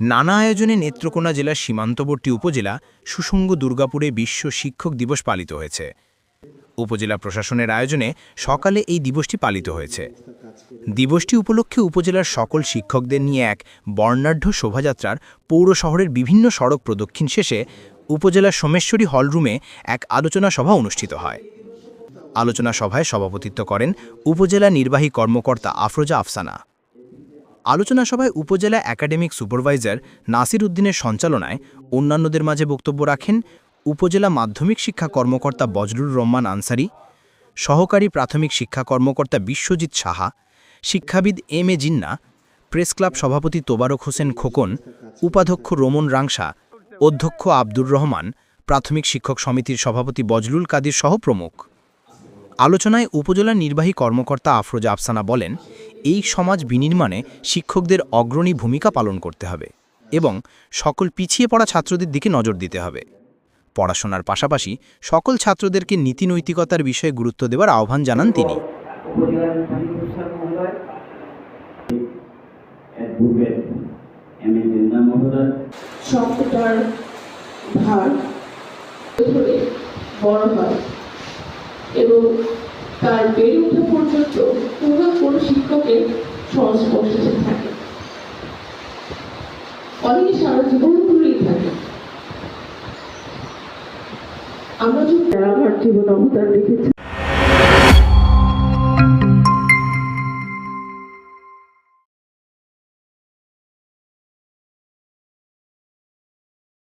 নানা আয়োজনে নেত্রকোনা জেলার সীমান্তবর্তী উপজেলা সুসঙ্গ দুর্গাপুরে বিশ্ব শিক্ষক দিবস পালিত হয়েছে। উপজেলা প্রশাসনের আয়োজনে সকালে এই দিবসটি পালিত হয়েছে। দিবসটি উপলক্ষে উপজেলার সকল শিক্ষকদের নিয়ে এক বর্ণাঢ্য শোভাযাত্রার পৌর শহরের বিভিন্ন সড়ক প্রদক্ষিণ শেষে উপজেলার সোমেশ্বরী হলরুমে এক আলোচনা সভা অনুষ্ঠিত হয়। আলোচনা সভায় সভাপতিত্ব করেন উপজেলা নির্বাহী কর্মকর্তা আফরোজা আফসানা। আলোচনা সভায় উপজেলা একাডেমিক সুপারভাইজার নাসির উদ্দিনের সঞ্চালনায় অন্যান্যদের মাঝে বক্তব্য রাখেন উপজেলা মাধ্যমিক শিক্ষা কর্মকর্তা বজলুর রহমান আনসারি, সহকারী প্রাথমিক শিক্ষা কর্মকর্তা বিশ্বজিৎ সাহা, শিক্ষাবিদ M A Jinnah, press club সভাপতি তোবারক হোসেন খোকন, উপাধ্যক্ষ রোমন রাংসা, অধ্যক্ষ আব্দুর রহমান, প্রাথমিক শিক্ষক সমিতির সভাপতি বজলুল কাদির সহ প্রমুখ। আলোচনায় উপজেলা নির্বাহী কর্মকর্তা আফরোজা আফসানা বলেন, এই সমাজ বিনির্মাণে শিক্ষকদের অগ্রণী ভূমিকা পালন করতে হবে এবং সকল পিছিয়ে পড়া ছাত্রদের দিকে নজর দিতে হবে। পড়াশোনার পাশাপাশি সকল ছাত্রদেরকে নীতি নৈতিকতার বিষয়ে গুরুত্ব দেওয়ার আহ্বান জানান তিনি। বড় হয়। এবং তার বেড়ে ওঠা পর্যন্ত কোনো কোনো শিক্ষকের সংস্পর্শে সে থাকে। অনেকে সারা জীবন ধরেই থাকে। আমরা যদি আমার জীবন অবদান রেখেছে